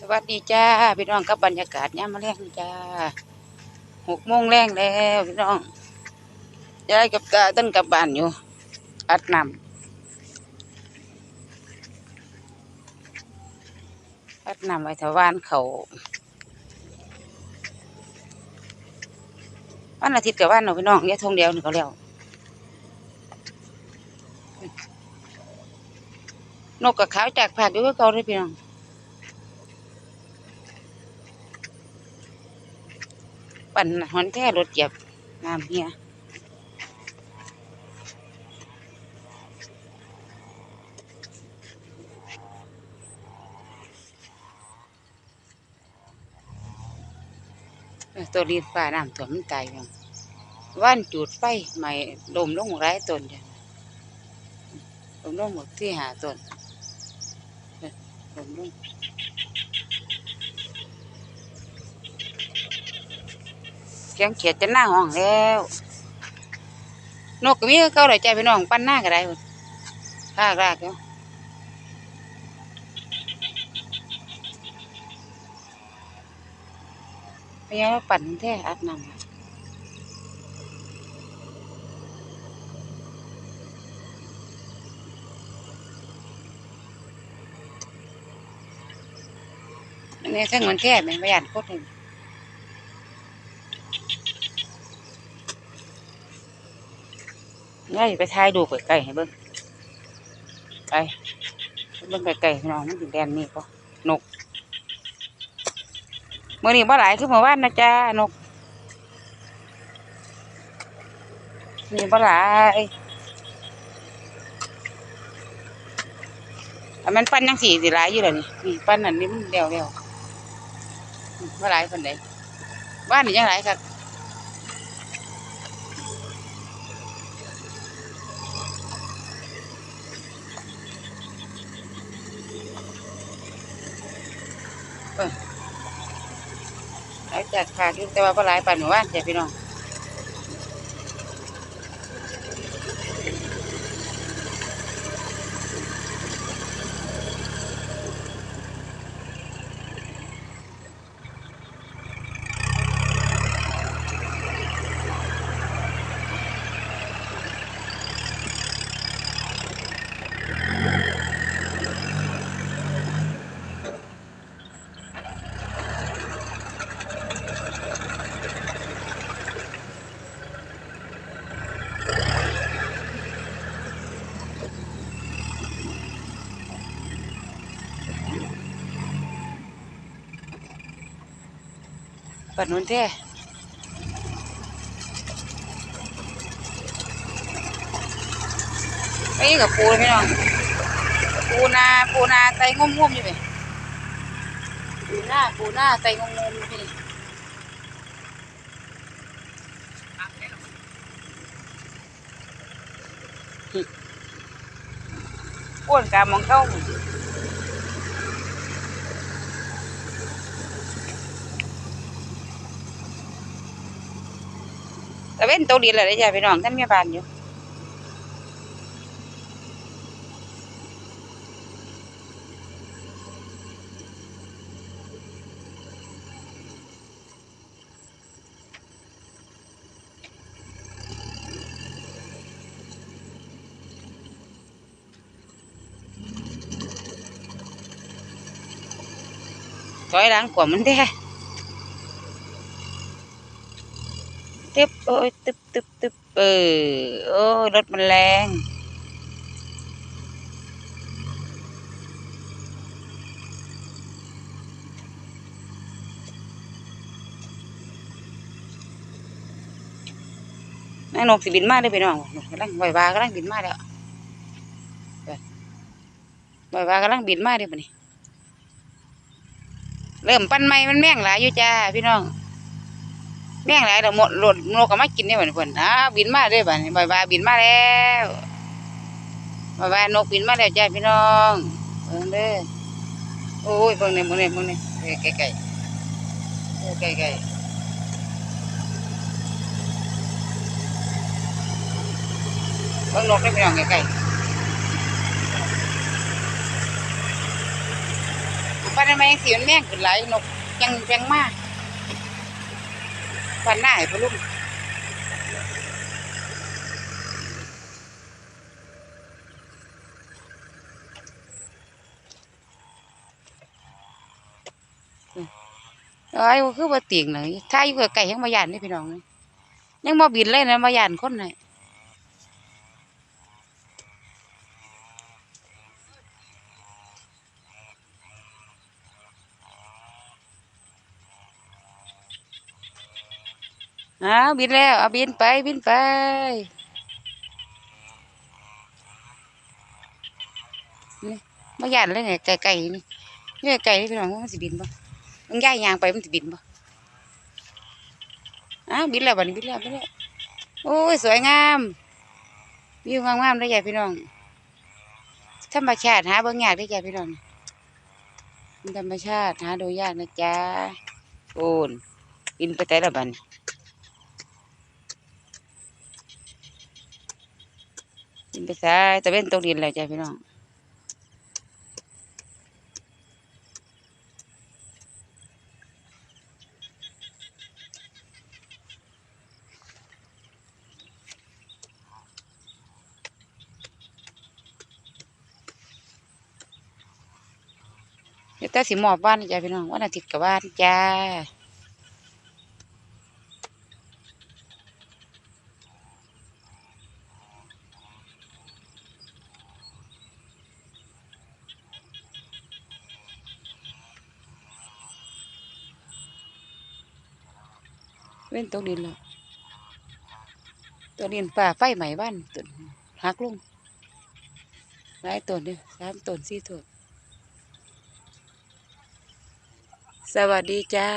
สวัสดีจ้าพี่น้องกับบรรยากาศยามมาแรงจ้าหกโมงแรงแล้วพี่น้องยายกับตาต้นกับบ้านอยู่ อัดน้ำอัดน้ำไว้ถวานเขาวันอาทิตย์กับวันเนาพี่น้องเนี่ยทงเดียวหนี่ก็แล้วนกกับขาวจากผักอยู่กับเก่าเลยพี่น้อง ปั่นหอนแท้รถเหยียบน้ำเฮียตัวรีนป่าน้ำถ่วมมันตายยังว่านจูดไฟใหม่ลมลงหลายต้นจ้ะลมลงหมดที่หาตนเออลมลง เสียงเขียดจะหน้าห้องแล้ว นกก็มีเก่าเลายใจพี่น้องปั้นหน้าก็ได้พุ่นภาครากเนาะพยายามปั่นแท้อัดนำอันนี้ทั้งมันแท้แม่นพยานโคตรเลย ง่ายไปถ่ายดูไกลๆให้เบิ่งไปเบิ่งไกลๆพี่น้องมันถึงแดนนี่ก็นกเมื่อนี้บ่หลายคือเมื่อวานนะจ๊ะนกนี่บ่หลายอันมันปั้นยังสี่สิหลายอยู่แล้วนี่นี่ปั้นอันนี้มันเดียวเดียวบ่หลายคนใดบ้านนี่ยังหลายครับ หลายจากขาดอยู่แต่ว่าบ่หลายปานเมื่อวานจ้ะพี่น้อง ปัดนู้นแท้ไอ้กับปูเลยพี่น้องปูนาปูนาไตงุ่มๆอยู่ไหมปูหน้าปูหน้าไตงุ่มๆอยู่พี่อ้วนกามองเข้า แต่เว้นตัวดีเลยจ้ะพี่น้องท่านมีบ้านอยู่ถอยหลังกว่ามันได้ ตึบโอ้ยตึบตึบตึบเออโอ้ยรถมันแรงนายนกสิบินมาได้อพี่น้องกำลังไหววากำลังบินมาแล้วไหววากำลังบินมาเด้ปะนี่เริ่มปั้นไม้มันแม่งหลายอยู่จ้าพี่น้อง แม่งหลายเดี๋ยวหมดหลดนกก็มากินได้เหมือนเพิ่นอ้าบินมาได้อบัดนี้บายบายบินมาแล้วบายบายนกบินมาแล้วจ้าพี่น้องเบิ่งเด้อโอ้ยเบิ่งนี่เบิ่งนี่เบิ่งนี่เอ้ยไกลๆโอ้ไกลๆเบิ่งนกได้พี่น้องไกลๆไปวันนั้นมายังสีมันแม่งขึ้นไหลายนกยังยังมาก วันหน้าให้พะลุงเอ้ยว่าคือว่าเตียงเลยถ้าอยู่กับไก่ยังมาย่านนี่พี่น้อง ยังมาบินเลยนะมาย่านคนไหน อ้าวบินแล้วเอาบินไปบินไป นี่มาย่านเลยเนี่ยไก่ไก่นี่นี่ไก่นี่พี่น้องว่ามันสิบินบ่มันย่ายยางไปมันสิบินบ่อ้าวบินแล้วบัดนี้บินแล้วบินแล้วโอ้ยสวยงามวิวงามๆเลยจ้ะพี่น้องธรรมชาติหาเบิ่งยากได้อจ้ะพี่น้องธรรมชาติหาดูยากนะจ๊ะโอนบินไปแต่ละบัดนี้ กินไปซ้ายตะเว้นตกดินแล้วจ้ะพี่น้องเดี๋ยวตาสิหมอบบ้านจ้ะพี่น้องวันอาทิตย์กับบ้านจ้า เว้นตกดินแล้วตกดินป่าไฟไหม้บ้านต้นหักลงหลายต้นเด้อสามต้นสี่ต้นสวัสดีจ้า